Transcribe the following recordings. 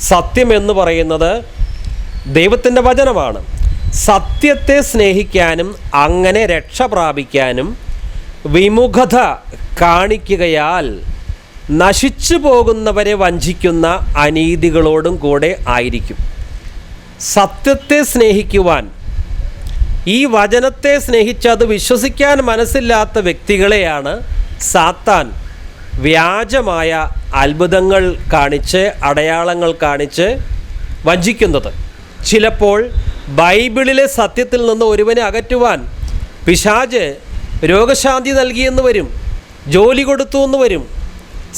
സത്യം എന്ന് പറയുന്നത് ദൈവത്തിന്റെ വചനമാണ്. സത്യത്തെ സ്നേഹിക്കാനും അങ്ങനെ രക്ഷ പ്രാപിക്കാനും വിമുഖത കാണിക്കുകയാൽ നശിച്ചു പോകുന്നവരെ വഞ്ചിക്കുന്ന അനീതികളോടും കൂടെ ആയിരിക്കും. സത്യത്തെ സ്നേഹിക്കുവാൻ ഈ വചനത്തെ സ്നേഹിച്ച് അത് വിശ്വസിക്കാൻ മനസ്സില്ലാത്ത വ്യക്തികളെയാണ് സാത്താൻ വ്യാജമായ അത്ഭുതങ്ങൾ കാണിച്ച് അടയാളങ്ങൾ കാണിച്ച് വഞ്ചിക്കുന്നത്. ചിലപ്പോൾ ബൈബിളിലെ സത്യത്തിൽ നിന്ന് ഒരുവനെ അകറ്റുവാൻ പിശാജ് രോഗശാന്തി നൽകിയെന്ന് വരും ജോലി കൊടുത്തു എന്ന് വരും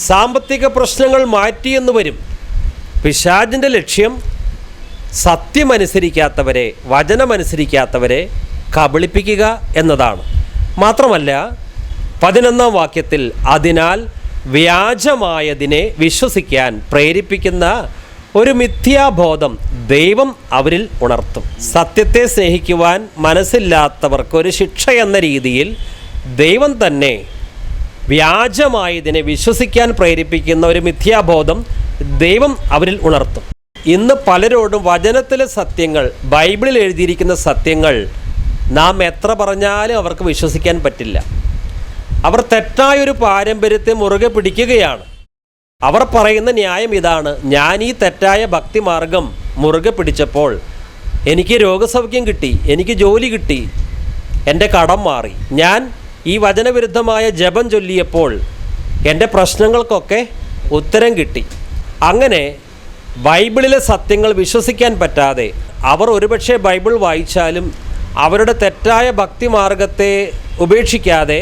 സാമ്പത്തിക പ്രശ്നങ്ങൾ മാറ്റിയെന്ന് വരും. പിശാജിന്റെ ലക്ഷ്യം സത്യമനുസരിക്കാത്തവരെ വചനമനുസരിക്കാത്തവരെ കബളിപ്പിക്കുക എന്നതാണ്. മാത്രമല്ല പതിനൊന്നാം വാക്യത്തിൽ അതിനാൽ വ്യാജമായതിനെ വിശ്വസിക്കാൻ പ്രേരിപ്പിക്കുന്ന ഒരു മിഥ്യാബോധം ദൈവം അവരിൽ ഉണർത്തും. സത്യത്തെ സ്നേഹിക്കുവാൻ മനസ്സില്ലാത്തവർക്ക് ഒരു ശിക്ഷ എന്ന രീതിയിൽ ദൈവം തന്നെ വ്യാജമായതിനെ വിശ്വസിക്കാൻ പ്രേരിപ്പിക്കുന്ന ഒരു മിഥ്യാബോധം ദൈവം അവരിൽ ഉണർത്തും. ഇന്ന് പലരോടും വചനത്തിലെ സത്യങ്ങൾ ബൈബിളിൽ എഴുതിയിരിക്കുന്ന സത്യങ്ങൾ നാം എത്ര പറഞ്ഞാലും അവർക്ക് വിശ്വസിക്കാൻ പറ്റില്ല. അവർ തെറ്റായൊരു പാരമ്പര്യത്തെ മുറുകെ പിടിക്കുകയാണ്. അവർ പറയുന്ന ന്യായം ഇതാണ്. ഞാൻ ഈ തെറ്റായ ഭക്തിമാർഗം മുറുകെ പിടിച്ചപ്പോൾ എനിക്ക് രോഗസൗഖ്യം കിട്ടി എനിക്ക് ജോലി കിട്ടി എന്റെ കടം മാറി. ഞാൻ ഈ വചനവിരുദ്ധമായ ജപം ചൊല്ലിയപ്പോൾ എന്റെ പ്രശ്നങ്ങൾക്കൊക്കെ ഉത്തരം കിട്ടി. അങ്ങനെ ബൈബിളിലെ സത്യങ്ങൾ വിശ്വസിക്കാൻ പറ്റാതെ അവർ ഒരുപക്ഷെ ബൈബിൾ വായിച്ചാലും അവരുടെ തെറ്റായ ഭക്തിമാർഗത്തെ ഉപേക്ഷിക്കാതെ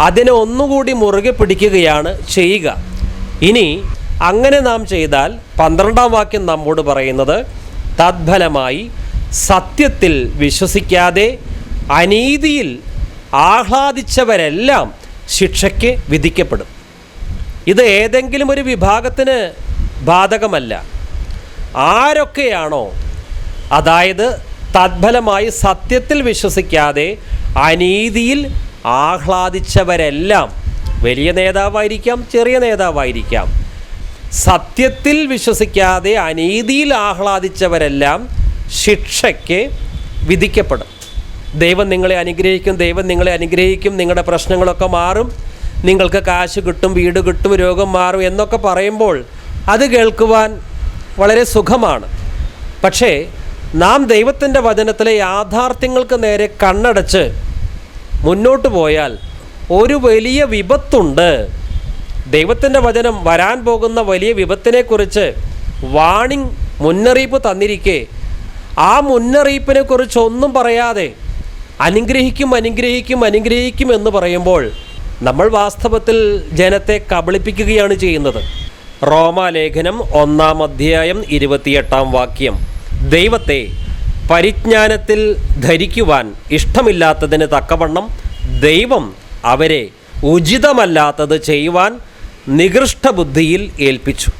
അതിനെ ഒന്നുകൂടി മുറുകെ പിടിക്കുകയാണ് ചെയ്യുക. ഇനി അങ്ങനെ നാം ചെയ്താൽ പന്ത്രണ്ടാം വാക്യം നമ്മോട് പറയുന്നത് തദ്ഫലമായി സത്യത്തിൽ വിശ്വസിക്കാതെ അനീതിയിൽ ആഹ്ലാദിച്ചവരെല്ലാം ശിക്ഷയ്ക്ക് വിധിക്കപ്പെടും. ഇത് ഏതെങ്കിലും ഒരു വിഭാഗത്തിന് ബാധകമല്ല. ആരൊക്കെയാണോ അതായത് തദ്ഫലമായി സത്യത്തിൽ വിശ്വസിക്കാതെ അനീതിയിൽ ആഹ്ലാദിച്ചവരെല്ലാം വലിയ നേതാവായിരിക്കാം ചെറിയ നേതാവായിരിക്കാം. സത്യത്തിൽ വിശ്വസിക്കാതെ അനീതിയിൽ ആഹ്ലാദിച്ചവരെല്ലാം ശിക്ഷയ്ക്ക് വിധിക്കപ്പെടും. ദൈവം നിങ്ങളെ അനുഗ്രഹിക്കും ദൈവം നിങ്ങളെ അനുഗ്രഹിക്കും നിങ്ങളുടെ പ്രശ്നങ്ങളൊക്കെ മാറും നിങ്ങൾക്ക് കാശ് കിട്ടും വീട് കിട്ടും രോഗം മാറും എന്നൊക്കെ പറയുമ്പോൾ അത് കേൾക്കുവാൻ വളരെ സുഖമാണ്. പക്ഷേ നാം ദൈവത്തിന്റെ വചനത്തിലെ യാഥാർത്ഥ്യങ്ങൾക്ക് നേരെ കണ്ണടച്ച് മുന്നോട്ട് പോയാൽ ഒരു വലിയ വിപത്തുണ്ട്. ദൈവത്തിന്റെ വചനം വരാൻ പോകുന്ന വലിയ വിപത്തിനെക്കുറിച്ച് വാണിംഗ് മുന്നറിയിപ്പ് തന്നിരിക്കെ. ആ മുന്നറിയിപ്പിനെ കുറിച്ചൊന്നും പറയാതെ അനുഗ്രഹിക്കും അനുഗ്രഹിക്കും അനുഗ്രഹിക്കും എന്ന് പറയുമ്പോൾ നമ്മൾ വാസ്തവത്തിൽ ജനത്തെ കബളിപ്പിക്കുകയാണ് ചെയ്യുന്നത്. റോമാലേഖനം ഒന്നാം അധ്യായം ഇരുപത്തിയെട്ടാം വാക്യം. ദൈവത്തെ പരിജ്ഞാനത്തിൽ ധരിക്കുവാൻ ഇഷ്ടമില്ലാത്തതിന് തക്കവണ്ണം ദൈവം അവരെ ഉചിതമല്ലാത്തത് ചെയ്യുവാൻ നികൃഷ്ട ബുദ്ധിയിൽ ഏൽപ്പിച്ചു.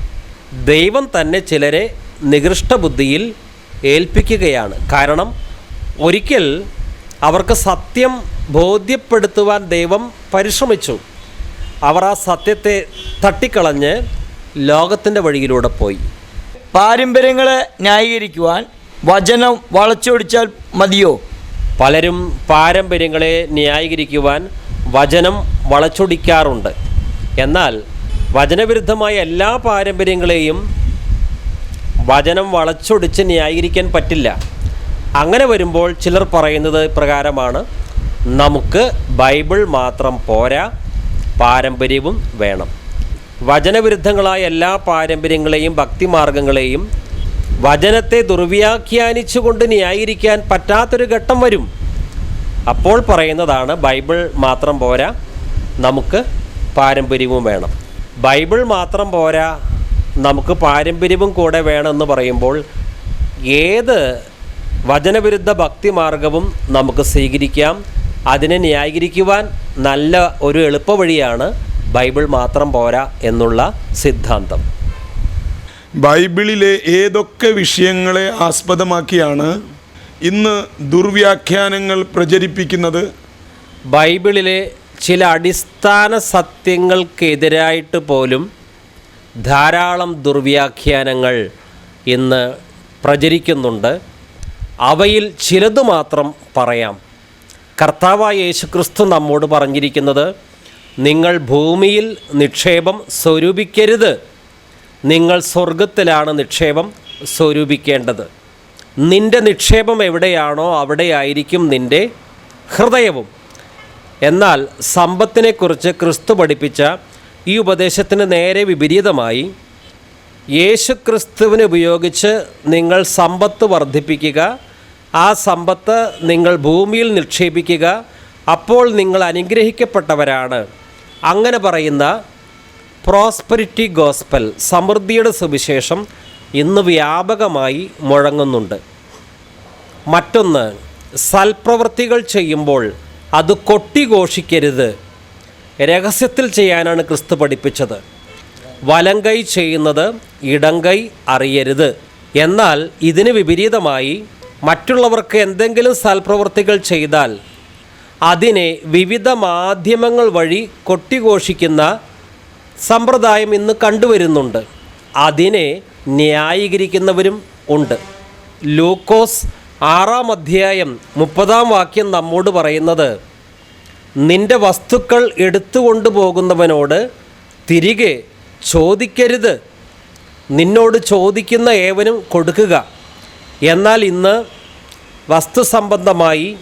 ദൈവം തന്നെ ചിലരെ നികൃഷ്ട ബുദ്ധിയിൽ ഏൽപ്പിക്കുകയാണ്. കാരണം ഒരിക്കൽ അവർക്ക് സത്യം ബോധ്യപ്പെടുത്തുവാൻ ദൈവം പരിശ്രമിച്ചു. അവർ ആ സത്യത്തെ തട്ടിക്കളഞ്ഞ് ലോകത്തിന്റെ വഴിയിലൂടെ പോയി. പാരമ്പര്യങ്ങളെ ന്യായീകരിക്കുവാൻ വചനം വളച്ചൊടിച്ചാൽ മതിയോ? പലരും പാരമ്പര്യങ്ങളെ ന്യായീകരിക്കുവാൻ വചനം വളച്ചൊടിക്കാറുണ്ട്. എന്നാൽ വചനവിരുദ്ധമായ എല്ലാ പാരമ്പര്യങ്ങളെയും വചനം വളച്ചൊടിച്ച് ന്യായീകരിക്കാൻ പറ്റില്ല. അങ്ങനെ വരുമ്പോൾ ചിലർ പറയുന്നത് പ്രകാരമാണ് നമുക്ക് ബൈബിൾ മാത്രം പോരാ പാരമ്പര്യവും വേണം. വചനവിരുദ്ധങ്ങളായ എല്ലാ പാരമ്പര്യങ്ങളെയും ഭക്തിമാർഗങ്ങളെയും വചനത്തെ ദുർവ്യാഖ്യാനിച്ചുകൊണ്ട് ന്യായീകരിക്കാൻ പറ്റാത്തൊരു ഘട്ടം വരും. അപ്പോൾ പറയുന്നതാണ് ബൈബിൾ മാത്രം പോരാ നമുക്ക് പാരമ്പര്യവും വേണം. ബൈബിൾ മാത്രം പോരാ നമുക്ക് പാരമ്പര്യവും കൂടെ വേണമെന്ന് പറയുമ്പോൾ ഏത് വചനവിരുദ്ധ ഭക്തിമാർഗവും നമുക്ക് സ്വീകരിക്കാം അതിനെ ന്യായീകരിക്കുവാൻ നല്ല ഒരു എളുപ്പവഴിയാണ് ബൈബിൾ മാത്രം പോരാ എന്നുള്ള സിദ്ധാന്തം. ബൈബിളിലെ ഏതൊക്കെ വിഷയങ്ങളെ ആസ്പദമാക്കിയാണ് ഇന്ന് ദുർവ്യാഖ്യാനങ്ങൾ പ്രചരിപ്പിക്കുന്നത്? ബൈബിളിലെ ചില അടിസ്ഥാന സത്യങ്ങൾക്കെതിരായിട്ട് പോലും ധാരാളം ദുർവ്യാഖ്യാനങ്ങൾ ഇന്ന് പ്രചരിക്കുന്നുണ്ട്. അവയിൽ ചിലത് മാത്രം പറയാം. കർത്താവായ യേശുക്രിസ്തു നമ്മോട് പറഞ്ഞിരിക്കുന്നത് നിങ്ങൾ ഭൂമിയിൽ നിക്ഷേപം സ്വരൂപിക്കരുത്. നിങ്ങൾ സ്വർഗത്തിലാണ് നിക്ഷേപം സ്വരൂപിക്കേണ്ടത്. നിന്റെ നിക്ഷേപം എവിടെയാണോ അവിടെയായിരിക്കും നിന്റെ ഹൃദയവും. എന്നാൽ സമ്പത്തിനെക്കുറിച്ച് ക്രിസ്തു പഠിപ്പിച്ച ഈ ഉപദേശത്തിന് നേരെ വിപരീതമായി യേശു ക്രിസ്തുവിനെ ഉപയോഗിച്ച് നിങ്ങൾ സമ്പത്ത് വർദ്ധിപ്പിക്കുക ആ സമ്പത്ത് നിങ്ങൾ ഭൂമിയിൽ നിക്ഷേപിക്കുക അപ്പോൾ നിങ്ങൾ അനുഗ്രഹിക്കപ്പെട്ടവരാണ്. അങ്ങനെ പറയുന്ന പ്രോസ്പെരിറ്റി ഗോസ്പൽ സമൃദ്ധിയുടെ സുവിശേഷം ഇന്ന് വ്യാപകമായി മുഴങ്ങുന്നുണ്ട്. മറ്റൊന്ന് സൽപ്രവൃത്തികൾ ചെയ്യുമ്പോൾ അത് കൊട്ടിഘോഷിക്കരുത്. രഹസ്യത്തിൽ ചെയ്യാനാണ് ക്രിസ്തു പഠിപ്പിച്ചത്. വലങ്കൈ ചെയ്യുന്നത് ഇടങ്കൈ അറിയരുത്. എന്നാൽ ഇതിന് വിപരീതമായി മറ്റുള്ളവർക്ക് എന്തെങ്കിലും സൽപ്രവൃത്തികൾ ചെയ്താൽ അതിനെ വിവിധ മാധ്യമങ്ങൾ വഴി കൊട്ടിഘോഷിക്കുന്ന സമ്പ്രദായം ഇന്ന് കണ്ടുവരുന്നുണ്ട്. അതിനെ ന്യായീകരിക്കുന്നവരും ഉണ്ട്. ലൂക്കോസ് ആറാം അധ്യായം മുപ്പതാം വാക്യം നമ്മോട് പറയുന്നത് നിന്റെ വസ്തുക്കൾ എടുത്തുകൊണ്ടു പോകുന്നവനോട് തിരികെ ചോദിക്കരുത്. നിന്നോട് ചോദിക്കുന്ന ഏവനും കൊടുക്കുക. എന്നാൽ ഇന്ന് വസ്തു സംബന്ധമായി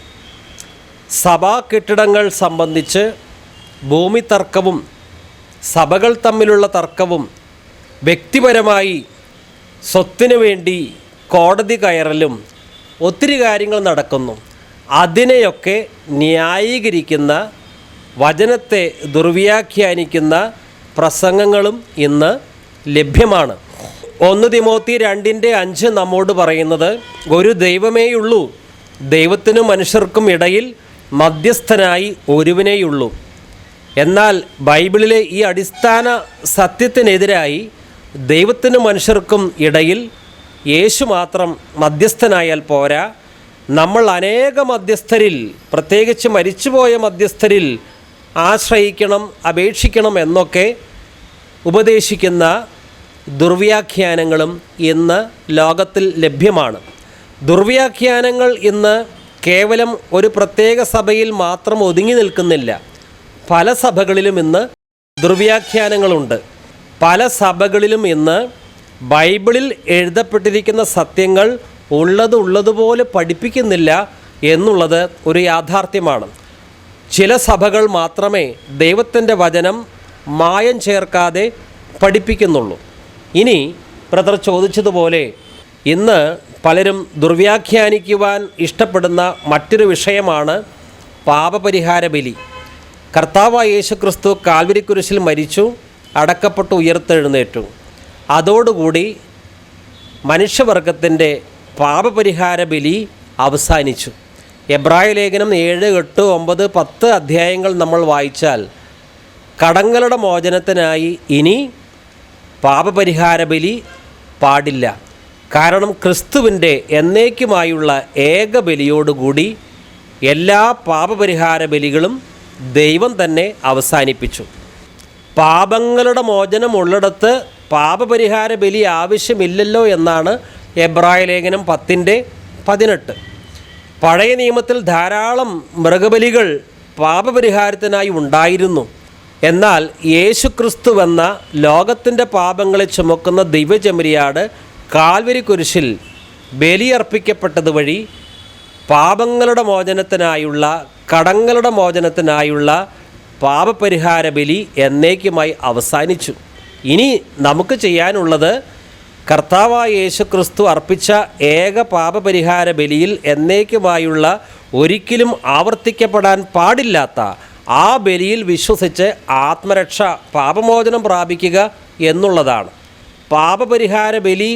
സഭാ കെട്ടിടങ്ങൾ സംബന്ധിച്ച് ഭൂമി തർക്കവും സഭകൾ തമ്മിലുള്ള തർക്കവും വ്യക്തിപരമായി സ്വത്തിനു വേണ്ടി കോടതി കയറലും ഒത്തിരി കാര്യങ്ങൾ നടക്കുന്നു. അതിനെയൊക്കെ ന്യായീകരിക്കുന്ന വചനത്തെ ദുർവ്യാഖ്യാനിക്കുന്ന പ്രസംഗങ്ങളും ഇന്ന് ലഭ്യമാണ്. ഒന്ന് തിമോത്തി രണ്ടിന്റെ അഞ്ച് നമ്മോട് പറയുന്നത് ഒരു ദൈവമേയുള്ളൂ ദൈവത്തിനും മനുഷ്യർക്കും ഇടയിൽ മധ്യസ്ഥനായി ഒരുവനേയുള്ളൂ. എന്നാൽ ബൈബിളിലെ ഈ അടിസ്ഥാന സത്യത്തിനെതിരായി ദൈവത്തിനും മനുഷ്യർക്കും ഇടയിൽ യേശു മാത്രം മധ്യസ്ഥനായാൽ പോരാ. നമ്മൾ അനേക മധ്യസ്ഥരിൽ പ്രത്യേകിച്ച് മരിച്ചുപോയ മധ്യസ്ഥരിൽ ആശ്രയിക്കണം അപേക്ഷിക്കണം എന്നൊക്കെ ഉപദേശിക്കുന്ന ദുർവ്യാഖ്യാനങ്ങളും ഇന്ന് ലോകത്തിൽ ലഭ്യമാണ്. ദുർവ്യാഖ്യാനങ്ങൾ ഇന്ന് കേവലം ഒരു പ്രത്യേക സഭയിൽ മാത്രം ഒതുങ്ങി നിൽക്കുന്നില്ല. പല സഭകളിലും ഇന്ന് ദുർവ്യാഖ്യാനങ്ങളുണ്ട്. പല സഭകളിലും ഇന്ന് ബൈബിളിൽ എഴുതപ്പെട്ടിരിക്കുന്ന സത്യങ്ങൾ ഉള്ളത് ഉള്ളതുപോലെ പഠിപ്പിക്കുന്നില്ല എന്നുള്ളത് ഒരു യാഥാർത്ഥ്യമാണ്. ചില സഭകൾ മാത്രമേ ദൈവത്തിന്റെ വചനം മായം ചേർക്കാതെ പഠിപ്പിക്കുന്നുള്ളൂ. ഇനി ബ്രദർ ചോദിച്ചതുപോലെ ഇന്ന് പലരും ദുർവ്യാഖ്യാനിക്കുവാൻ ഇഷ്ടപ്പെടുന്ന മറ്റൊരു വിഷയമാണ് പാപപരിഹാര ബലി. കർത്താവായ യേശുക്രിസ്തു കാൽവരിക്കുരിശിൽ മരിച്ചു അടക്കപ്പെട്ട് ഉയർത്തെഴുന്നേറ്റു. അതോടുകൂടി മനുഷ്യവർഗത്തിന്റെ പാപപരിഹാര ബലി അവസാനിച്ചു. എബ്രായ ലേഖനം ഏഴ് എട്ട് ഒമ്പത് പത്ത് അധ്യായങ്ങൾ നമ്മൾ വായിച്ചാൽ കടങ്ങളുടെ മോചനത്തിനായി ഇനി പാപപരിഹാര ബലി പാടില്ല. കാരണം ക്രിസ്തുവിന്റെ എന്നേക്കുമായുള്ള ഏക ബലിയോടുകൂടി എല്ലാ പാപപരിഹാര ബലികളും ദൈവം തന്നെ അവസാനിപ്പിച്ചു. പാപങ്ങളുടെ മോചനമുള്ളിടത്ത് പാപപരിഹാര ബലി ആവശ്യമില്ലല്ലോ എന്നാണ് എബ്രായ ലേഖനം പത്തിന്റെ പതിനെട്ട്. പഴയ നിയമത്തിൽ ധാരാളം മൃഗബലികൾ പാപപരിഹാരത്തിനായി ഉണ്ടായിരുന്നു. എന്നാൽ യേശുക്രിസ്തു എന്ന ലോകത്തിന്റെ പാപങ്ങളെ ചുമക്കുന്ന ദിവ്യചമരിയാട് കാൽവരി കുരിശിൽ ബലിയർപ്പിക്കപ്പെട്ടത് വഴി പാപങ്ങളുടെ മോചനത്തിനായുള്ള കടങ്ങളുടെ മോചനത്തിനായുള്ള പാപപരിഹാര ബലി എന്നേക്കുമായി അവസാനിച്ചു. ഇനി നമുക്ക് ചെയ്യാനുള്ളത് കർത്താവായ യേശു ക്രിസ്തു അർപ്പിച്ച ഏക പാപപരിഹാര ബലിയിൽ എന്നേക്കുമായുള്ള ഒരിക്കലും ആവർത്തിക്കപ്പെടാൻ പാടില്ലാത്ത ആ ബലിയിൽ വിശ്വസിച്ച് ആത്മരക്ഷ പാപമോചനം പ്രാപിക്കുക എന്നുള്ളതാണ്. പാപപരിഹാര ബലി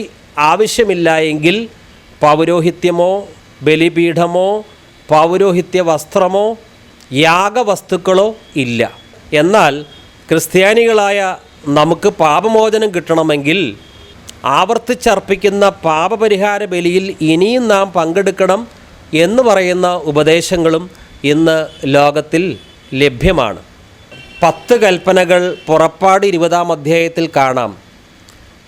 ആവശ്യമില്ല എങ്കിൽ പൗരോഹിത്യമോ ബലിപീഠമോ പൗരോഹിത്യ വസ്ത്രമോ യാഗവസ്തുക്കളോ ഇല്ല. എന്നാൽ ക്രിസ്ത്യാനികളായ നമുക്ക് പാപമോചനം കിട്ടണമെങ്കിൽ ആവർത്തിച്ചർപ്പിക്കുന്ന പാപപരിഹാര ബലിയിൽ ഇനിയും നാം പങ്കെടുക്കണം എന്ന് പറയുന്ന ഉപദേശങ്ങളും ഇന്ന് ലോകത്തിൽ ലഭ്യമാണ്. പത്ത് കൽപ്പനകൾ പുറപ്പാട് ഇരുപതാം അധ്യായത്തിൽ കാണാം.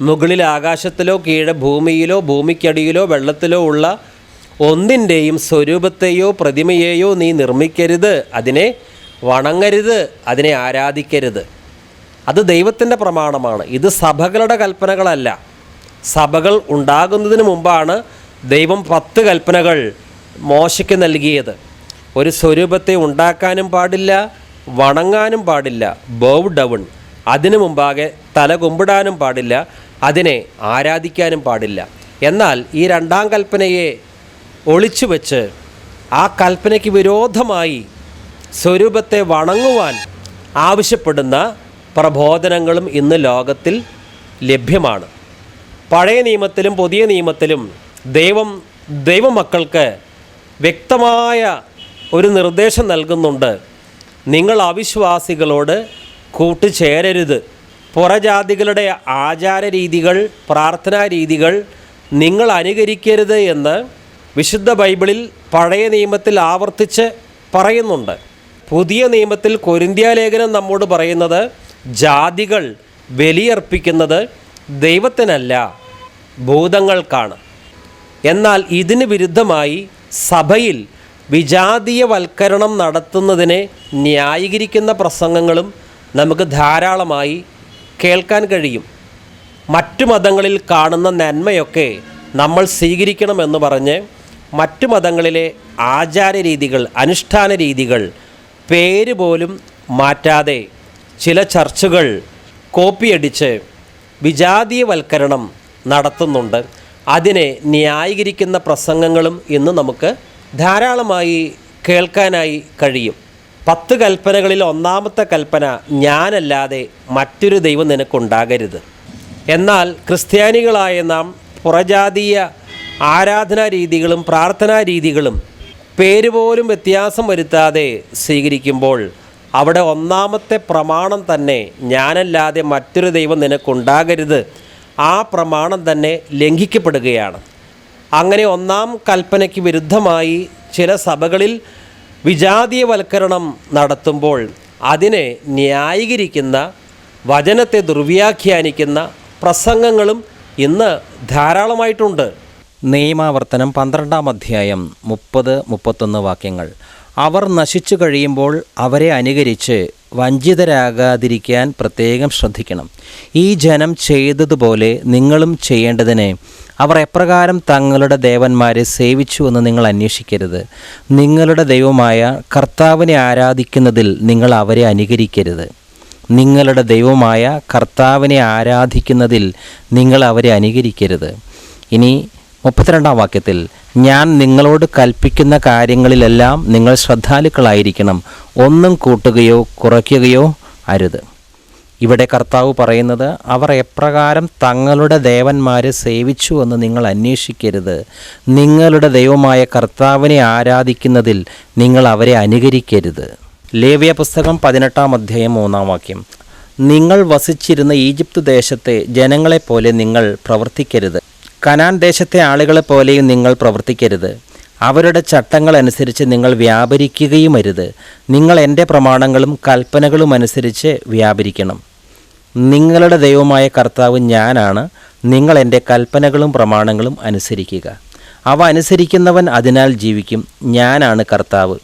മുകളിൽ ആകാശത്തിലോ കീഴെ ഭൂമിയിലോ ഭൂമിക്കടിയിലോ വെള്ളത്തിലോ ഉള്ള ഒന്നിന്റെയും സ്വരൂപത്തെയോ പ്രതിമയെയോ നീ നിർമ്മിക്കരുത്. അതിനെ വണങ്ങരുത്. അതിനെ ആരാധിക്കരുത്. അത് ദൈവത്തിന്റെ പ്രമാണമാണ്. ഇത് സഭകളുടെ കൽപ്പനകളല്ല. സഭകൾ ഉണ്ടാകുന്നതിന് മുമ്പാണ് ദൈവം പത്ത് കൽപ്പനകൾ മോശയ്ക്ക് നൽകിയത്. ഒരു സ്വരൂപത്തെ ഉണ്ടാക്കാനും പാടില്ല വണങ്ങാനും പാടില്ല ബോവ് ഡൗൺ അതിനു മുമ്പാകെ തല കുമ്പിടാനും പാടില്ല അതിനെ ആരാധിക്കാനും പാടില്ല. എന്നാൽ ഈ രണ്ടാം കൽപ്പനയെ ഒളിച്ചു വെച്ച് ആ കൽപ്പനയ്ക്ക് വിരോധമായി സ്വരൂപത്തെ വണങ്ങുവാൻ ആവശ്യപ്പെടുന്ന പ്രബോധനങ്ങളും ഇന്ന് ലോകത്തിൽ ലഭ്യമാണ്. പഴയ നിയമത്തിലും പുതിയ നിയമത്തിലും ദൈവം ദൈവമക്കൾക്ക് വ്യക്തമായ ഒരു നിർദ്ദേശം നൽകുന്നുണ്ട്. നിങ്ങൾ അവിശ്വാസികളോട് കൂട്ടുചേരരുത്. പുറജാതികളുടെ ആചാര രീതികൾ പ്രാർത്ഥനാ രീതികൾ നിങ്ങൾ അനുകരിക്കരുത് എന്ന് വിശുദ്ധ ബൈബിളിൽ പഴയ നിയമത്തിൽ ആവർത്തിച്ച് പറയുന്നുണ്ട്. പുതിയ നിയമത്തിൽ കൊരിന്ത്യ ലേഖനം നമ്മോട് പറയുന്നത് ജാതികൾ ബലിയർപ്പിക്കുന്നത് ദൈവത്തിനല്ല ഭൂതങ്ങൾക്കാണ്. എന്നാൽ ഇതിന് വിരുദ്ധമായി സഭയിൽ വിജാതീയവൽക്കരണം നടത്തുന്നതിനെ ന്യായീകരിക്കുന്ന പ്രസംഗങ്ങളും നമുക്ക് ധാരാളമായി കേൾക്കാൻ കഴിയും. മറ്റു മതങ്ങളിൽ കാണുന്ന നന്മയൊക്കെ നമ്മൾ സ്വീകരിക്കണമെന്ന് പറഞ്ഞ് മറ്റു മതങ്ങളിലെ ആചാര രീതികൾ അനുഷ്ഠാന രീതികൾ പേര് പോലും മാറ്റാതെ ചില ചർച്ചുകൾ കോപ്പിയടിച്ച് വിജാതീയവൽക്കരണം നടത്തുന്നുണ്ട്. അതിനെ ന്യായീകരിക്കുന്ന പ്രസംഗങ്ങളും ഇന്ന് നമുക്ക് ധാരാളമായി കേൾക്കാനായി കഴിയും. പത്ത് കൽപ്പനകളിൽ ഒന്നാമത്തെ കൽപ്പന ഞാനല്ലാതെ മറ്റൊരു ദൈവം നിനക്കുണ്ടാകരുത്. എന്നാൽ ക്രിസ്ത്യാനികളായ നാം പുറജാതീയ ആരാധനാ രീതികളും പ്രാർത്ഥനാ രീതികളും പേര് പോലും വ്യത്യാസം വരുത്താതെ സ്വീകരിക്കുമ്പോൾ അവിടെ ഒന്നാമത്തെ പ്രമാണം തന്നെ ഞാനല്ലാതെ മറ്റൊരു ദൈവം നിനക്കുണ്ടാകരുത്. ആ പ്രമാണം തന്നെ ലംഘിക്കപ്പെടുകയാണ്. അങ്ങനെ ഒന്നാം കൽപ്പനയ്ക്ക് വിരുദ്ധമായി ചില സഭകളിൽ വിജാതീയവൽക്കരണം നടത്തുമ്പോൾ അതിനെ ന്യായീകരിക്കുന്ന വചനത്തെ ദുർവ്യാഖ്യാനിക്കുന്ന പ്രസംഗങ്ങളും ഇന്ന് ധാരാളമായിട്ടുണ്ട്. നിയമാവർത്തനം പന്ത്രണ്ടാം അധ്യായം മുപ്പത് മുപ്പത്തൊന്ന് വാക്യങ്ങൾ. അവർ നശിച്ചു കഴിയുമ്പോൾ അവരെ അനുകരിച്ച് വഞ്ചിതരാകാതിരിക്കാൻ പ്രത്യേകം ശ്രദ്ധിക്കണം. ഈ ജനം ചെയ്തതുപോലെ നിങ്ങളും ചെയ്യേണ്ടതിന് അവർ എപ്രകാരം തങ്ങളുടെ ദേവന്മാരെ സേവിച്ചു എന്ന് നിങ്ങൾ അന്വേഷിക്കരുത്. നിങ്ങളുടെ ദൈവമായ കർത്താവിനെ ആരാധിക്കുന്നതിൽ നിങ്ങൾ അവരെ അനുകരിക്കരുത്. നിങ്ങളുടെ ദൈവമായ കർത്താവിനെ ആരാധിക്കുന്നതിൽ നിങ്ങൾ അവരെ അനുകരിക്കരുത്. ഇനി മുപ്പത്തിരണ്ടാം വാക്യത്തിൽ ഞാൻ നിങ്ങളോട് കൽപ്പിക്കുന്ന കാര്യങ്ങളിലെല്ലാം നിങ്ങൾ ശ്രദ്ധാലുക്കളായിരിക്കണം. ഒന്നും കൂട്ടുകയോ കുറയ്ക്കുകയോ അരുത്. ഇവിടെ കർത്താവ് പറയുന്നത് അവർ എപ്രകാരം തങ്ങളുടെ ദേവന്മാരെ സേവിച്ചു എന്ന് നിങ്ങൾ അന്വേഷിക്കരുത്. നിങ്ങളുടെ ദൈവമായ കർത്താവിനെ ആരാധിക്കുന്നതിൽ നിങ്ങൾ അവരെ അനുകരിക്കരുത്. ലേവ്യ പുസ്തകം പതിനെട്ടാം അധ്യായം മൂന്നാം വാക്യം. നിങ്ങൾ വസിച്ചിരുന്ന ഈജിപ്ത് ദേശത്തെ ജനങ്ങളെപ്പോലെ നിങ്ങൾ പ്രവർത്തിക്കരുത്. കനാൻ ദേശത്തെ ആളുകളെ പോലെയും നിങ്ങൾ പ്രവർത്തിക്കരുത്. അവരുടെ ചട്ടങ്ങൾ അനുസരിച്ച് നിങ്ങൾ വ്യാപരിക്കുകയും അരുത്. നിങ്ങൾ എന്റെ പ്രമാണങ്ങളും കൽപ്പനകളും അനുസരിച്ച് വ്യാപരിക്കണം. നിങ്ങളുടെ ദൈവമായ കർത്താവ് ഞാനാണ്. നിങ്ങൾ എന്റെ കൽപ്പനകളും പ്രമാണങ്ങളും അനുസരിക്കുക. അവ അനുസരിക്കുന്നവൻ അതിനാൽ ജീവിക്കും. ഞാനാണ് കർത്താവ്.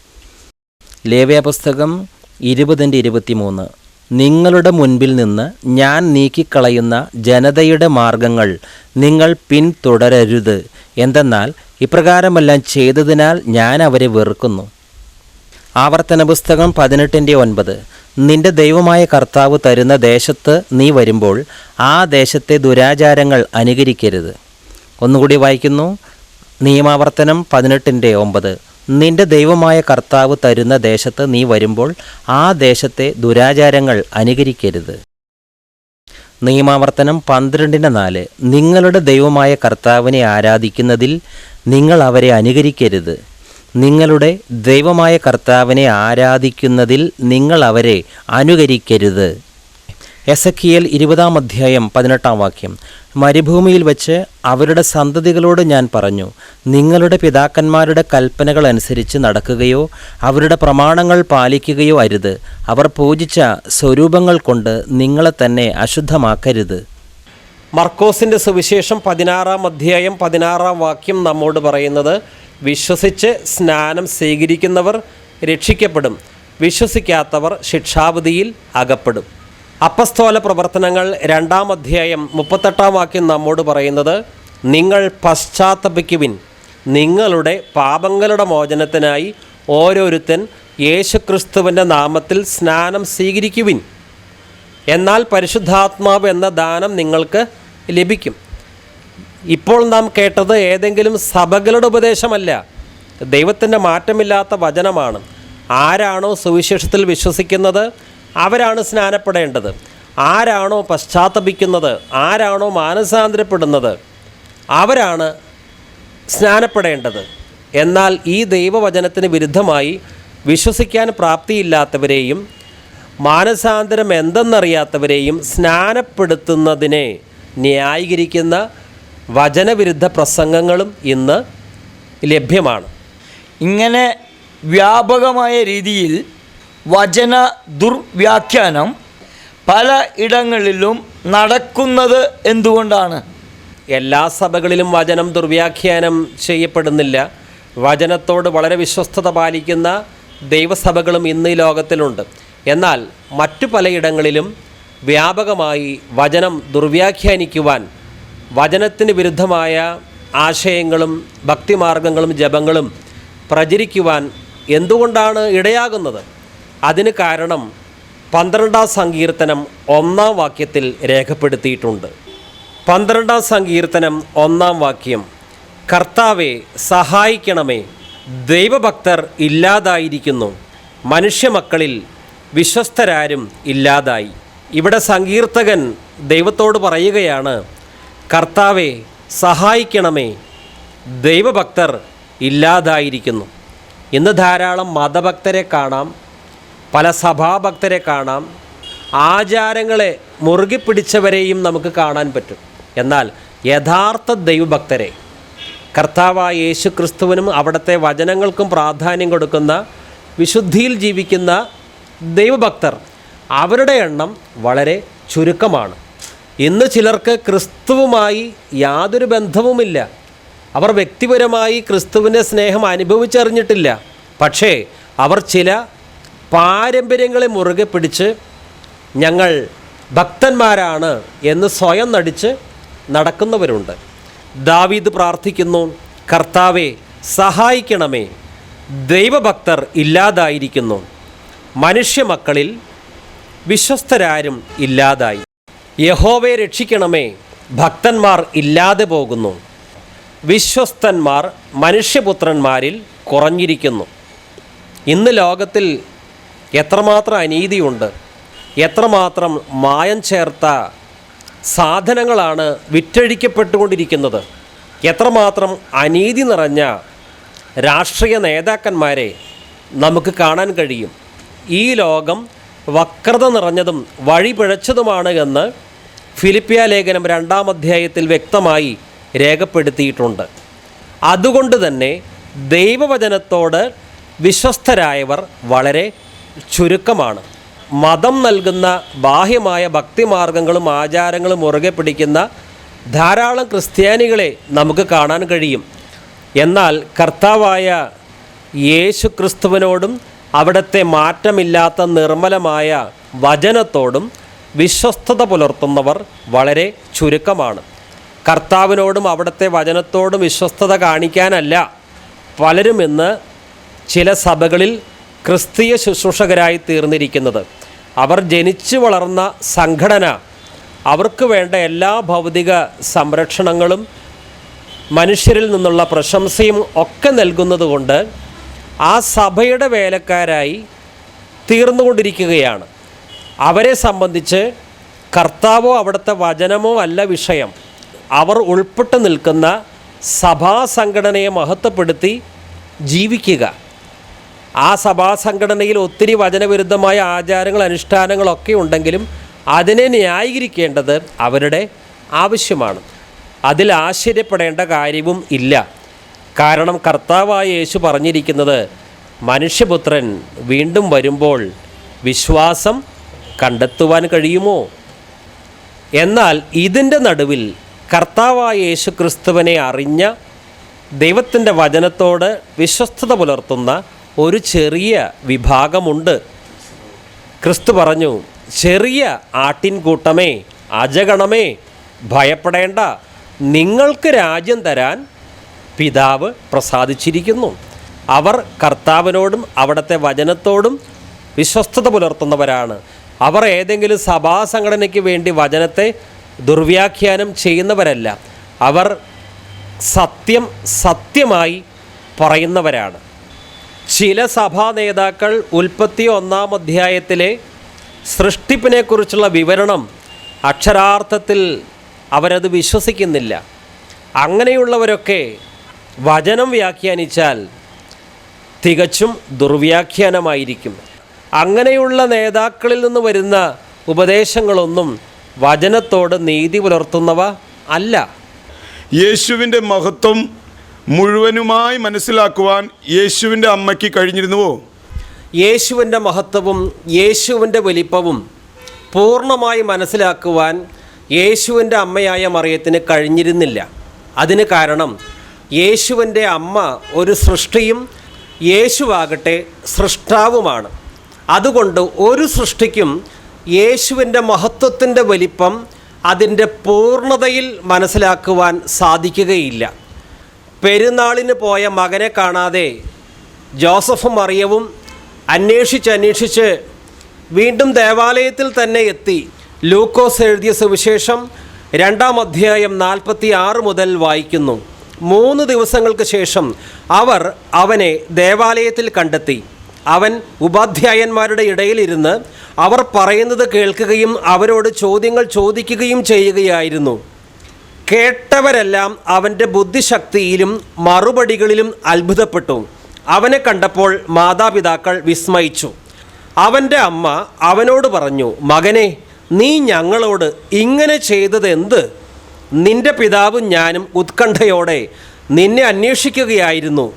ലേവ്യ പുസ്തകം ഇരുപതിന്റെ ഇരുപത്തിമൂന്ന്. നിങ്ങളുടെ മുൻപിൽ നിന്ന് ഞാൻ നീക്കിക്കളയുന്ന ജനതയുടെ മാർഗങ്ങൾ നിങ്ങൾ പിന്തുടരരുത്. എന്തെന്നാൽ ഇപ്രകാരമെല്ലാം ചെയ്തതിനാൽ ഞാൻ അവരെ വെറുക്കുന്നു. ആവർത്തന പുസ്തകം പതിനെട്ടിന്റെ ഒൻപത്. നിന്റെ ദൈവമായ കർത്താവ് തരുന്ന ദേശത്ത് നീ വരുമ്പോൾ ആ ദേശത്തെ ദുരാചാരങ്ങൾ അനുകരിക്കരുത്. ഒന്നുകൂടി വായിക്കുന്നു. നിയമാവർത്തനം പതിനെട്ടിന്റെ ഒമ്പത് നിന്റെ ദൈവമായ കർത്താവ് തരുന്ന ദേശത്ത് നീ വരുമ്പോൾ ആ ദേശത്തെ ദുരാചാരങ്ങൾ അനുകരിക്കരുത്. നിയമാവർത്തനം പന്ത്രണ്ടിന് നാല്. നിങ്ങളുടെ ദൈവമായ കർത്താവിനെ ആരാധിക്കുന്നതിൽ നിങ്ങൾ അവരെ അനുകരിക്കരുത്. നിങ്ങളുടെ ദൈവമായ കർത്താവിനെ ആരാധിക്കുന്നതിൽ നിങ്ങൾ അവരെ അനുകരിക്കരുത്. എസക്കിയേൽ ഇരുപതാം അധ്യായം പതിനെട്ടാം വാക്യം. മരുഭൂമിയിൽ വെച്ച് അവരുടെ സന്തതികളോട് ഞാൻ പറഞ്ഞു നിങ്ങളുടെ പിതാക്കന്മാരുടെ കൽപ്പനകൾ അനുസരിച്ച് നടക്കുകയോ അവരുടെ പ്രമാണങ്ങൾ പാലിക്കുകയോ അരുത്. അവർ പൂജിച്ച സ്വരൂപങ്ങൾ കൊണ്ട് നിങ്ങളെ തന്നെ അശുദ്ധമാക്കരുത്. മർക്കോസിന്റെ സുവിശേഷം പതിനാറാം അധ്യായം പതിനാറാം വാക്യം നമ്മോട് പറയുന്നത് വിശ്വസിച്ച് സ്നാനം സ്വീകരിക്കുന്നവർ രക്ഷിക്കപ്പെടും വിശ്വസിക്കാത്തവർ ശിക്ഷാവിധിയിൽ അകപ്പെടും. അപ്പസ്തോല പ്രവർത്തനങ്ങൾ രണ്ടാം അധ്യായം മുപ്പത്തെട്ടാം വാക്യം നമ്മോട് പറയുന്നത് നിങ്ങൾ പശ്ചാത്തപിക്കുവിൻ. നിങ്ങളുടെ പാപങ്ങളുടെ മോചനത്തിനായി ഓരോരുത്തൻ യേശുക്രിസ്തുവിന്റെ നാമത്തിൽ സ്നാനം സ്വീകരിക്കുവിൻ. എന്നാൽ പരിശുദ്ധാത്മാവ് എന്ന ദാനം നിങ്ങൾക്ക് ലഭിക്കും. ഇപ്പോൾ നാം കേട്ടത് ഏതെങ്കിലും സഭകളുടെ ഉപദേശമല്ല. ദൈവത്തിന്റെ മാറ്റമില്ലാത്ത വചനമാണ്. ആരാണോ സുവിശേഷത്തിൽ വിശ്വസിക്കുന്നത്? അവരാണ് സ്നാനപ്പെടേണ്ടത്. ആരാണോ പശ്ചാത്തപിക്കുന്നത് ആരാണോ മാനസാന്തരപ്പെടുന്നത് അവരാണ് സ്നാനപ്പെടേണ്ടത്. എന്നാൽ ഈ ദൈവവചനത്തിന് വിരുദ്ധമായി വിശ്വസിക്കാൻ പ്രാപ്തിയില്ലാത്തവരെയും മാനസാന്തരം എന്തെന്നറിയാത്തവരെയും സ്നാനപ്പെടുത്തുന്നതിനെ ന്യായീകരിക്കുന്ന വചനവിരുദ്ധ പ്രസംഗങ്ങളും ഇന്ന് ലഭ്യമാണ്. ഇങ്ങനെ വ്യാപകമായ രീതിയിൽ വചന ദുർവ്യാഖ്യാനം പല ഇടങ്ങളിലും നടക്കുന്നത് എന്തുകൊണ്ടാണ്? എല്ലാ സഭകളിലും വചനം ദുർവ്യാഖ്യാനം ചെയ്യപ്പെടുന്നില്ല. വചനത്തോട് വളരെ വിശ്വസ്തത പാലിക്കുന്ന ദൈവസഭകളും ഇന്ന് ഈ ലോകത്തിലുണ്ട്. എന്നാൽ മറ്റു പലയിടങ്ങളിലും വ്യാപകമായി വചനം ദുർവ്യാഖ്യാനിക്കുവാൻ വചനത്തിന് വിരുദ്ധമായ ആശയങ്ങളും ഭക്തിമാർഗങ്ങളും ജപങ്ങളും പ്രചരിക്കുവാൻ എന്തുകൊണ്ടാണ് ഇടയാകുന്നത്? അതിന് കാരണം പന്ത്രണ്ടാം സങ്കീർത്തനം ഒന്നാം വാക്യത്തിൽ രേഖപ്പെടുത്തിയിട്ടുണ്ട്. പന്ത്രണ്ടാം സങ്കീർത്തനം ഒന്നാം വാക്യം കർത്താവെ സഹായിക്കണമേ. ദൈവഭക്തർ ഇല്ലാതായിരിക്കുന്നു. മനുഷ്യമക്കളിൽ വിശ്വസ്തരാരും ഇല്ലാതായി. ഇവിടെ സങ്കീർത്തകൻ ദൈവത്തോട് പറയുകയാണ് കർത്താവെ സഹായിക്കണമേ. ദൈവഭക്തർ ഇല്ലാതായിരിക്കുന്നു. ഇന്ന് ധാരാളം മതഭക്തരെ കാണാം പല സഭാഭക്തരെ കാണാം. ആചാരങ്ങളെ മുറുകി പിടിച്ചവരെയും നമുക്ക് കാണാൻ പറ്റും. എന്നാൽ യഥാർത്ഥ ദൈവഭക്തരെ കർത്താവായ യേശു ക്രിസ്തുവിനും അവിടുത്തെ വചനങ്ങൾക്കും പ്രാധാന്യം കൊടുക്കുന്ന വിശുദ്ധിയിൽ ജീവിക്കുന്ന ദൈവഭക്തർ അവരുടെ എണ്ണം വളരെ ചുരുക്കമാണ്. ഇന്ന് ചിലർക്ക് ക്രിസ്തുവുമായി യാതൊരു ബന്ധവുമില്ല. അവർ വ്യക്തിപരമായി ക്രിസ്തുവിന്റെ സ്നേഹം അനുഭവിച്ചറിഞ്ഞിട്ടില്ല. പക്ഷേ അവർ ചില പാരമ്പര്യങ്ങളെ മുറുകെ പിടിച്ച് ഞങ്ങൾ ഭക്തന്മാരാണ് എന്ന് സ്വയം നടിച്ച് നടക്കുന്നവരുണ്ട്. ദാവീദ് പ്രാർത്ഥിക്കുന്നു കർത്താവെ സഹായിക്കണമേ. ദൈവഭക്തർ ഇല്ലാതായിരിക്കുന്നു. മനുഷ്യമക്കളിൽ വിശ്വസ്തരാരും ഇല്ലാതായി. യഹോവയെ രക്ഷിക്കണമേ. ഭക്തന്മാർ ഇല്ലാതെ പോകുന്നു. വിശ്വസ്തന്മാർ മനുഷ്യപുത്രന്മാരിൽ കുറഞ്ഞിരിക്കുന്നു. ഇന്ന് ലോകത്തിൽ എത്രമാത്രം അനീതിയുണ്ട് എത്രമാത്രം മായം ചേർത്ത സാധനങ്ങളാണ് വിറ്റഴിക്കപ്പെട്ടുകൊണ്ടിരിക്കുന്നത് എത്രമാത്രം അനീതി നിറഞ്ഞ രാഷ്ട്രീയ നേതാക്കന്മാരെ നമുക്ക് കാണാൻ കഴിയും. ഈ ലോകം വക്രത നിറഞ്ഞതും വഴിപിഴച്ചതുമാണ് എന്ന് ഫിലിപ്പിയ ലേഖനം രണ്ടാം അധ്യായത്തിൽ വ്യക്തമായി രേഖപ്പെടുത്തിയിട്ടുണ്ട്. അതുകൊണ്ട് തന്നെ ദൈവവചനത്തോട് വിശ്വസ്തരായവർ വളരെ ചുരുക്കമാണ്. മതം നൽകുന്ന ബാഹ്യമായ ഭക്തിമാർഗങ്ങളും ആചാരങ്ങളും മുറുകെ പിടിക്കുന്ന ധാരാളം ക്രിസ്ത്യാനികളെ നമുക്ക് കാണാൻ കഴിയും. എന്നാൽ കർത്താവായ യേശു ക്രിസ്തുവിനോടും അവിടുത്തെ മാറ്റമില്ലാത്ത നിർമ്മലമായ വചനത്തോടും വിശ്വസ്തത പുലർത്തുന്നവർ വളരെ ചുരുക്കമാണ്. കർത്താവിനോടും അവിടുത്തെ വചനത്തോടും വിശ്വസ്തത കാണിക്കാനല്ല പലരും ഇന്ന് ചില സഭകളിൽ ക്രിസ്തീയ ശുശ്രൂഷകരായി തീർന്നിരിക്കുന്നത്. അവർ ജനിച്ചു വളർന്ന സംഘടന. അവർക്ക് വേണ്ട എല്ലാ ഭൗതിക സംരക്ഷണങ്ങളും മനുഷ്യരിൽ നിന്നുള്ള പ്രശംസയും ഒക്കെ നൽകുന്നതുകൊണ്ട് ആ സഭയുടെ വേലക്കാരായി തീർന്നുകൊണ്ടിരിക്കുകയാണ്. അവരെ സംബന്ധിച്ച് കർത്താവോ അവിടുത്തെ വചനമോ അല്ല വിഷയം. അവർ ഉൾപ്പെട്ട് നിൽക്കുന്ന സഭാ സംഘടനയെ മഹത്വപ്പെടുത്തി ജീവിക്കുക. ആ സഭാ സംഘടനയിൽ ഒത്തിരി വചനവിരുദ്ധമായ ആചാരങ്ങൾ അനുഷ്ഠാനങ്ങളൊക്കെ ഉണ്ടെങ്കിലും അതിനെ ന്യായീകരിക്കേണ്ടത് അവരുടെ ആവശ്യമാണ്. അതിൽ ആശ്ചര്യപ്പെടേണ്ട കാര്യവും ഇല്ല. കാരണം കർത്താവായ യേശു പറഞ്ഞിരിക്കുന്നത് മനുഷ്യപുത്രൻ വീണ്ടും വരുമ്പോൾ വിശ്വാസം കണ്ടെത്തുവാൻ കഴിയുമോ? എന്നാൽ ഇതിന്റെ നടുവിൽ കർത്താവായ യേശു ക്രിസ്തുവിനെ അറിഞ്ഞ ദൈവത്തിന്റെ വചനത്തോട് വിശ്വസ്തത പുലർത്തുന്ന ഒരു ചെറിയ വിഭാഗമുണ്ട്. ക്രിസ്തു പറഞ്ഞു ചെറിയ ആട്ടിൻകൂട്ടമേ അജഗണമേ ഭയപ്പെടേണ്ട. നിങ്ങൾക്ക് രാജ്യം തരാൻ പിതാവ് പ്രസാദിച്ചിരിക്കുന്നു. അവർ കർത്താവിനോടും അവിടുത്തെ വചനത്തോടും വിശ്വസ്തത പുലർത്തുന്നവരാണ്. അവർ ഏതെങ്കിലും സഭാ സംഘടനയ്ക്ക് വേണ്ടി വചനത്തെ ദുർവ്യാഖ്യാനം ചെയ്യുന്നവരല്ല. അവർ സത്യം സത്യമായി പറയുന്നവരാണ്. ചില സഭാ നേതാക്കൾ ഉൽപ്പത്തി ഒന്നാം അധ്യായത്തിലെ സൃഷ്ടിപ്പിനെക്കുറിച്ചുള്ള വിവരണം അക്ഷരാർത്ഥത്തിൽ അവരത് വിശ്വസിക്കുന്നില്ല. അങ്ങനെയുള്ളവരൊക്കെ വചനം വ്യാഖ്യാനിച്ചാൽ തികച്ചും ദുർവ്യാഖ്യാനമായിരിക്കും. അങ്ങനെയുള്ള നേതാക്കളിൽ നിന്ന് വരുന്ന ഉപദേശങ്ങളൊന്നും വചനത്തോട് നീതി പുലർത്തുന്നവ അല്ല. യേശുവിന്റെ മഹത്വം മുഴുവനുമായി മനസ്സിലാക്കുവാൻ യേശുവിന്റെ അമ്മയ്ക്ക് കഴിഞ്ഞിരുന്നുവോ? യേശുവിന്റെ മഹത്വവും യേശുവിന്റെ വലിപ്പവും പൂർണമായി മനസ്സിലാക്കുവാൻ യേശുവിന്റെ അമ്മയായ മറിയത്തിന് കഴിഞ്ഞിരുന്നില്ല. അതിന് കാരണം യേശുവിന്റെ അമ്മ ഒരു സൃഷ്ടിയും യേശുവാകട്ടെ സൃഷ്ടാവുമാണ്. അതുകൊണ്ട് ഒരു സൃഷ്ടിക്കും യേശുവിന്റെ മഹത്വത്തിന്റെ വലിപ്പം അതിന്റെ പൂർണതയിൽ മനസ്സിലാക്കുവാൻ സാധിക്കുകയില്ല. പെരുന്നാളിന് പോയ മകനെ കാണാതെ ജോസഫും മറിയവും അന്വേഷിച്ച് അന്വേഷിച്ച് വീണ്ടും ദേവാലയത്തിൽ തന്നെ എത്തി. ലൂക്കോസ് എഴുതിയ സുവിശേഷം രണ്ടാം അധ്യായം നാൽപ്പത്തി ആറ് മുതൽ വായിക്കുന്നു. മൂന്ന് ദിവസങ്ങൾക്ക് ശേഷം അവർ അവനെ ദേവാലയത്തിൽ കണ്ടെത്തി. അവൻ ഉപാധ്യായന്മാരുടെ ഇടയിലിരുന്ന് അവർ പറയുന്നത് കേൾക്കുകയും അവരോട് ചോദ്യങ്ങൾ ചോദിക്കുകയും ചെയ്യുകയായിരുന്നു. കേട്ടവരെല്ലാം അവന്റെ ബുദ്ധിശക്തിയിലും മറുപടികളിലും അത്ഭുതപ്പെട്ടു. അവനെ കണ്ടപ്പോൾ മാതാപിതാക്കൾ വിസ്മയിച്ചു. അവന്റെ അമ്മ അവനോട് പറഞ്ഞു മകനെ നീ ഞങ്ങളോട് ഇങ്ങനെ ചെയ്തത് എന്ത്? നിന്റെ പിതാവും ഞാനും ഉത്കണ്ഠയോടെ നിന്നെ അന്വേഷിക്കുകയായിരുന്നു.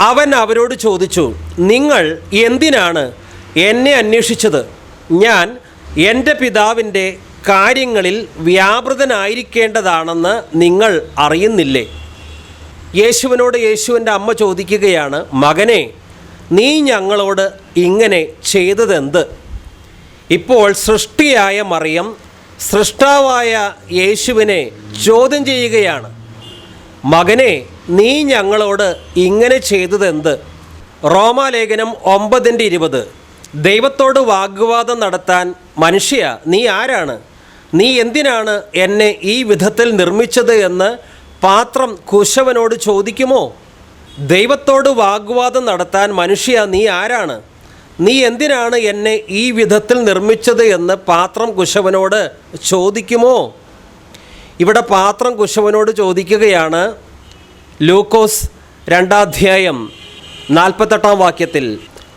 അവൻ അവരോട് ചോദിച്ചു നിങ്ങൾ എന്തിനാണ് എന്നെ അന്വേഷിച്ചത്? ഞാൻ എന്റെ പിതാവിന്റെ കാര്യങ്ങളിൽ വ്യാപൃതനായിരിക്കേണ്ടതാണെന്ന് നിങ്ങൾ അറിയുന്നില്ലേ? യേശുവിനോട് യേശുവിന്റെ അമ്മ ചോദിക്കുകയാണ് മകനെ നീ ഞങ്ങളോട് ഇങ്ങനെ ചെയ്തതെന്ത്? ഇപ്പോൾ സൃഷ്ടിയായ മറിയം സൃഷ്ടാവായ യേശുവിനെ ചോദ്യം ചെയ്യുകയാണ് മകനെ നീ ഞങ്ങളോട് ഇങ്ങനെ ചെയ്തതെന്ത്? റോമാലേഖനം ഒമ്പതിന്റെ ഇരുപത്. ദൈവത്തോട് വാഗ്വാദം നടത്താൻ മനുഷ്യ നീ ആരാണ്? നീ എന്തിനാണ് എന്നെ ഈ വിധത്തിൽ നിർമ്മിച്ചത് എന്ന് പാത്രം കുശവനോട് ചോദിക്കുമോ? ദൈവത്തോട് വാഗ്വാദം നടത്താൻ മനുഷ്യ നീ ആരാണ്? നീ എന്തിനാണ് എന്നെ ഈ വിധത്തിൽ നിർമ്മിച്ചത് എന്ന് പാത്രം കുശവനോട് ചോദിക്കുമോ? ഇവിടെ പാത്രം കുശവനോട് ചോദിക്കുകയാണ് ലൂക്കോസ് രണ്ടാധ്യായം നാൽപ്പത്തെട്ടാം വാക്യത്തിൽ.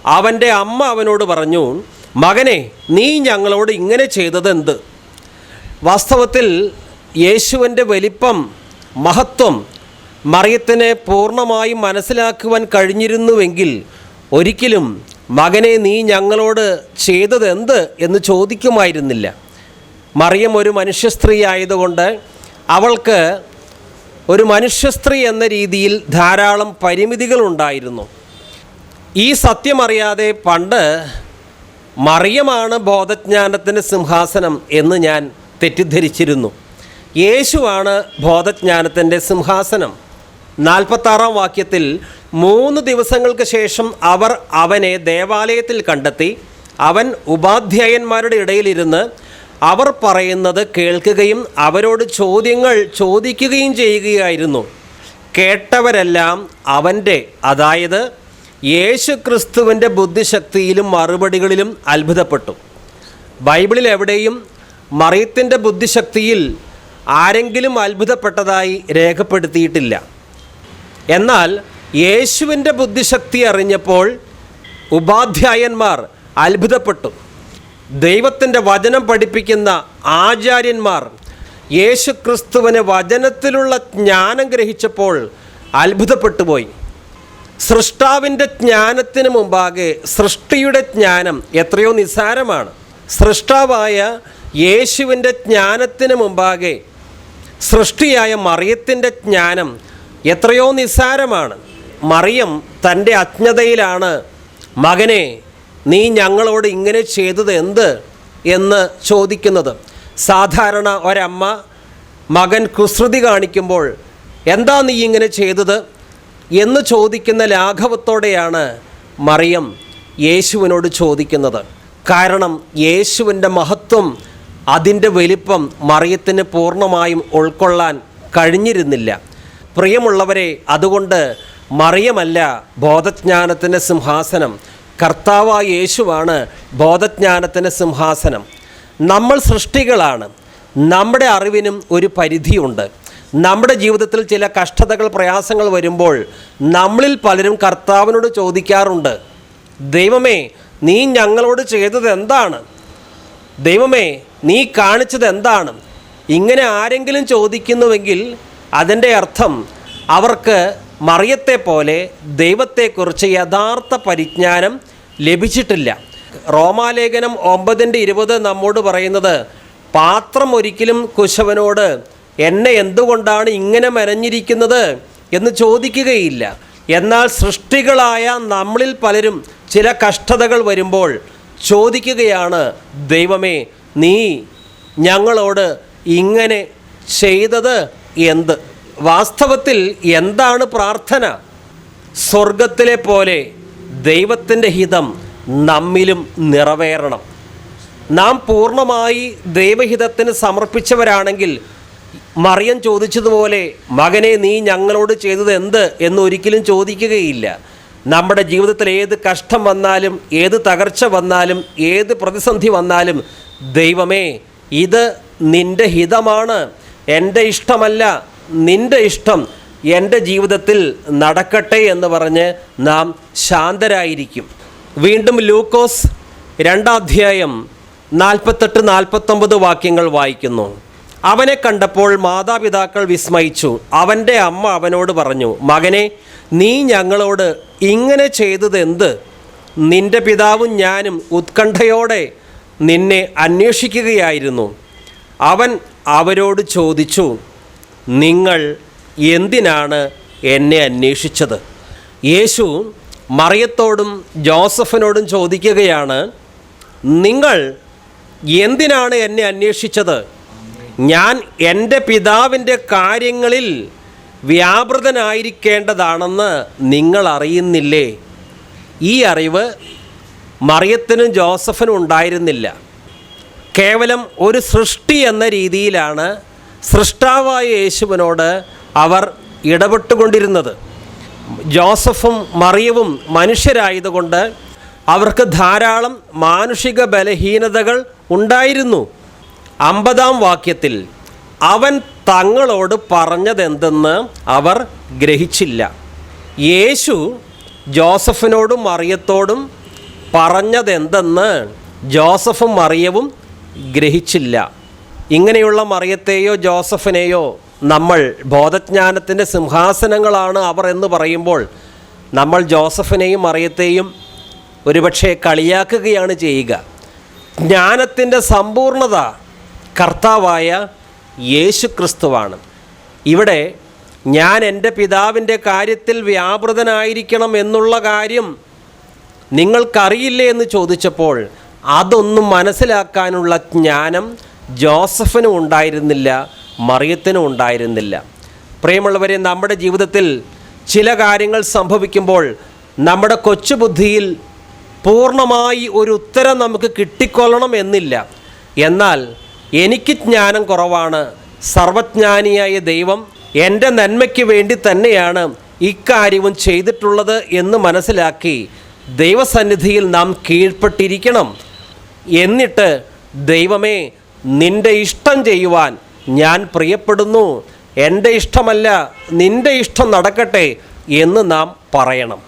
അവന്റെ അമ്മ അവനോട് പറഞ്ഞു മകനെ നീ ഞങ്ങളോട് ഇങ്ങനെ ചെയ്തതെന്ത്? വാസ്തവത്തിൽ യേശുവിന്റെ വലിപ്പം മഹത്വം മറിയത്തിനെ പൂർണമായും മനസ്സിലാക്കുവാൻ കഴിഞ്ഞിരുന്നുവെങ്കിൽ ഒരിക്കലും മകനെ നീ ഞങ്ങളോട് ചെയ്തതെന്ത് എന്ന് ചോദിക്കുമായിരുന്നില്ല. മറിയം ഒരു മനുഷ്യ സ്ത്രീ ആയതുകൊണ്ട് അവൾക്ക് ഒരു മനുഷ്യ സ്ത്രീ എന്ന രീതിയിൽ ധാരാളം പരിമിതികളുണ്ടായിരുന്നു ഈ സത്യമറിയാതെ പണ്ട് മറിയമാണ് ബോധജ്ഞാനത്തിന്റെ സിംഹാസനം എന്ന് ഞാൻ തെറ്റിദ്ധരിച്ചിരുന്നു. യേശുവാണ് ബോധജ്ഞാനത്തിന്റെ സിംഹാസനം. നാൽപ്പത്താറാം വാക്യത്തിൽ മൂന്ന് ദിവസങ്ങൾക്ക് ശേഷം അവർ അവനെ ദേവാലയത്തിൽ കണ്ടെത്തി അവൻ ഉപാധ്യായന്മാരുടെ ഇടയിലിരുന്ന് അവർ പറയുന്നത് കേൾക്കുകയും അവരോട് ചോദ്യങ്ങൾ ചോദിക്കുകയും ചെയ്യുകയായിരുന്നു. കേട്ടവരെല്ലാം അവന്റെ അതായത് യേശു ക്രിസ്തുവിന്റെ ബുദ്ധിശക്തിയിലും മറുപടികളിലും അത്ഭുതപ്പെട്ടു. ബൈബിളിൽ എവിടെയും മറിയത്തിന്റെ ബുദ്ധിശക്തിയിൽ ആരെങ്കിലും അത്ഭുതപ്പെട്ടതായി രേഖപ്പെടുത്തിയിട്ടില്ല. എന്നാൽ യേശുവിന്റെ ബുദ്ധിശക്തി അറിഞ്ഞപ്പോൾ ഉപാധ്യായന്മാർ അത്ഭുതപ്പെട്ടു. ദൈവത്തിന്റെ വചനം പഠിപ്പിക്കുന്ന ആചാര്യന്മാർ യേശു ക്രിസ്തുവിന് വചനത്തിലുള്ള ജ്ഞാനം ഗ്രഹിച്ചപ്പോൾ അത്ഭുതപ്പെട്ടു പോയി സൃഷ്ടാവിന്റെ ജ്ഞാനത്തിന് മുമ്പാകെ സൃഷ്ടിയുടെ ജ്ഞാനം എത്രയോ നിസ്സാരമാണ്. സൃഷ്ടാവായ യേശുവിന്റെ ജ്ഞാനത്തിന് മുമ്പാകെ സൃഷ്ടിയായ മറിയത്തിന്റെ ജ്ഞാനം എത്രയോ നിസ്സാരമാണ്. മറിയം തന്റെ അജ്ഞതയിലാണ്. മകനെ നീ ഞങ്ങളോട് ഇങ്ങനെ ചെയ്തത് എന്ത്? എന്ന് ചോദിക്കുന്നത്. സാധാരണ ഒരമ്മ മകൻ കുസൃതി കാണിക്കുമ്പോൾ എന്താ നീ ഇങ്ങനെ ചെയ്തത്? എന്ന് ചോദിക്കുന്ന ലാഘവത്തോടെയാണ് മറിയം യേശുവിനോട് ചോദിക്കുന്നത്. കാരണം യേശുവിന്റെ മഹത്വം അതിന്റെ വലിപ്പം മറിയത്തിന് പൂർണമായും ഉൾക്കൊള്ളാൻ കഴിഞ്ഞിരുന്നില്ല. പ്രിയമുള്ളവരെ അതുകൊണ്ട് മറിയമല്ല ബോധജ്ഞാനത്തിന്റെ സിംഹാസനം. കർത്താവായ യേശുവാണ് ബോധജ്ഞാനത്തിന്റെ സിംഹാസനം. നമ്മൾ സൃഷ്ടികളാണ്. നമ്മുടെ അറിവിനും ഒരു പരിധിയുണ്ട്. നമ്മുടെ ജീവിതത്തിൽ ചില കഷ്ടതകൾ പ്രയാസങ്ങൾ വരുമ്പോൾ നമ്മളിൽ പലരും കർത്താവിനോട് ചോദിക്കാറുണ്ട് ദൈവമേ നീ ഞങ്ങളോട് ചെയ്തത് എന്താണ്? ദൈവമേ നീ കാണിച്ചത് എന്താണ്? ഇങ്ങനെ ആരെങ്കിലും ചോദിക്കുന്നുവെങ്കിൽ അതിന്റെ അർത്ഥം അവർക്ക് മറിയത്തെ പോലെ ദൈവത്തെക്കുറിച്ച് യഥാർത്ഥ പരിജ്ഞാനം ലഭിച്ചിട്ടില്ല. റോമാലേഖനം ഒമ്പതിന്റെ ഇരുപത് നമ്മോട് പറയുന്നത് പാത്രം ഒരിക്കലും കുശവനോട് എന്നെ എന്തുകൊണ്ടാണ് ഇങ്ങനെ മെനഞ്ഞിരിക്കുന്നത് എന്ന് ചോദിക്കുകയില്ല. എന്നാൽ സൃഷ്ടികളായ നമ്മളിൽ പലരും ചില കഷ്ടതകൾ വരുമ്പോൾ ചോദിക്കുകയാണ് ദൈവമേ നീ ഞങ്ങളോട് ഇങ്ങനെ ചെയ്തത് എന്ത്? വാസ്തവത്തിൽ എന്താണ് പ്രാർത്ഥന? സ്വർഗത്തിലെ പോലെ ദൈവത്തിന്റെ ഹിതം നമ്മിലും നിറവേറണം. നാം പൂർണമായി ദൈവഹിതത്തിന് സമർപ്പിച്ചവരാണെങ്കിൽ മറിയം ചോദിച്ചതുപോലെ മകനെ നീ ഞങ്ങളോട് ചെയ്തത് എന്ത്? എന്ന് ഒരിക്കലും ചോദിക്കുകയില്ല. നമ്മുടെ ജീവിതത്തിൽ ഏത് കഷ്ടം വന്നാലും ഏത് തകർച്ച വന്നാലും ഏത് പ്രതിസന്ധി വന്നാലും ദൈവമേ ഇത് നിന്റെ ഹിതമാണ്. എന്റെ ഇഷ്ടമല്ല നിന്റെ ഇഷ്ടം എന്റെ ജീവിതത്തിൽ നടക്കട്ടെ എന്ന് പറഞ്ഞ് നാം ശാന്തരായിരിക്കും. വീണ്ടും ലൂക്കോസ് രണ്ടാധ്യായം നാൽപ്പത്തെട്ട് നാൽപ്പത്തൊമ്പത് വാക്യങ്ങൾ വായിക്കുന്നു. അവനെ കണ്ടപ്പോൾ മാതാപിതാക്കൾ വിസ്മയിച്ചു. അവന്റെ അമ്മ അവനോട് പറഞ്ഞു മകനെ നീ ഞങ്ങളോട് ഇങ്ങനെ ചെയ്തതെന്ത്? നിന്റെ പിതാവും ഞാനും ഉത്കണ്ഠയോടെ നിന്നെ അന്വേഷിക്കുകയായിരുന്നു. അവൻ അവരോട് ചോദിച്ചു നിങ്ങൾ എന്തിനാണ് എന്നെ അന്വേഷിച്ചത്? യേശു മറിയത്തോടും ജോസഫിനോടും ചോദിക്കുകയാണ് നിങ്ങൾ എന്തിനാണ് എന്നെ അന്വേഷിച്ചത്? ഞാൻ എന്റെ പിതാവിന്റെ കാര്യങ്ങളിൽ വ്യാപൃതനായിരിക്കേണ്ടതാണെന്ന് നിങ്ങൾ അറിയുന്നില്ലേ? ഈ അറിവ് മറിയത്തിനും ജോസഫിനും ഉണ്ടായിരുന്നില്ല. കേവലം ഒരു സൃഷ്ടി എന്ന രീതിയിലാണ് സൃഷ്ടാവായ യേശുവിനോട് അവർ ഇടപെട്ടുകൊണ്ടിരുന്നത്. ജോസഫും മറിയവും മനുഷ്യരായതുകൊണ്ട് അവർക്ക് ധാരാളം മാനുഷിക ബലഹീനതകൾ ഉണ്ടായിരുന്നു. അമ്പതാം വാക്യത്തിൽ അവൻ തങ്ങളോട് പറഞ്ഞതെന്തെന്ന് അവർ ഗ്രഹിച്ചില്ല. യേശു ജോസഫിനോടും മറിയത്തോടും പറഞ്ഞതെന്തെന്ന് ജോസഫും മറിയവും ഗ്രഹിച്ചില്ല. ഇങ്ങനെയുള്ള മറിയത്തെയോ ജോസഫിനെയോ നമ്മൾ ബോധജ്ഞാനത്തിന്റെ സിംഹാസനങ്ങളാണ് അവർ എന്ന് പറയുമ്പോൾ നമ്മൾ ജോസഫിനെയും മറിയത്തെയും ഒരുപക്ഷെ കളിയാക്കുകയാണ് ചെയ്യുക. ജ്ഞാനത്തിന്റെ സമ്പൂർണത കർത്താവായ യേശു ക്രിസ്തുവാണ് ഇവിടെ ഞാൻ എന്റെ പിതാവിന്റെ കാര്യത്തിൽ വ്യാപൃതനായിരിക്കണം എന്നുള്ള കാര്യം നിങ്ങൾക്കറിയില്ലേ എന്ന് ചോദിച്ചപ്പോൾ അതൊന്നും മനസ്സിലാക്കാനുള്ള ജ്ഞാനം ജോസഫിനും ഉണ്ടായിരുന്നില്ല മറിയത്തിനും ഉണ്ടായിരുന്നില്ല. പ്രിയമുള്ളവരെ നമ്മുടെ ജീവിതത്തിൽ ചില കാര്യങ്ങൾ സംഭവിക്കുമ്പോൾ നമ്മുടെ കൊച്ചുബുദ്ധിയിൽ പൂർണമായി ഒരു ഉത്തരം നമുക്ക് കിട്ടിക്കൊള്ളണം എന്നില്ല. എന്നാൽ എനിക്ക് ജ്ഞാനം കുറവാണ്. സർവജ്ഞാനിയായ ദൈവം എന്റെ നന്മയ്ക്ക് വേണ്ടി തന്നെയാണ് ഇക്കാര്യവും ചെയ്തിട്ടുള്ളത് എന്ന് മനസ്സിലാക്കി ദൈവസന്നിധിയിൽ നാം കീഴ്പ്പെട്ടിരിക്കണം. എന്നിട്ട് ദൈവമേ നിന്റെ ഇഷ്ടം ചെയ്യുവാൻ ഞാൻ പ്രിയപ്പെടുന്നു. എന്റെ ഇഷ്ടമല്ല നിന്റെ ഇഷ്ടം നടക്കട്ടെ എന്ന് നാം പറയണം.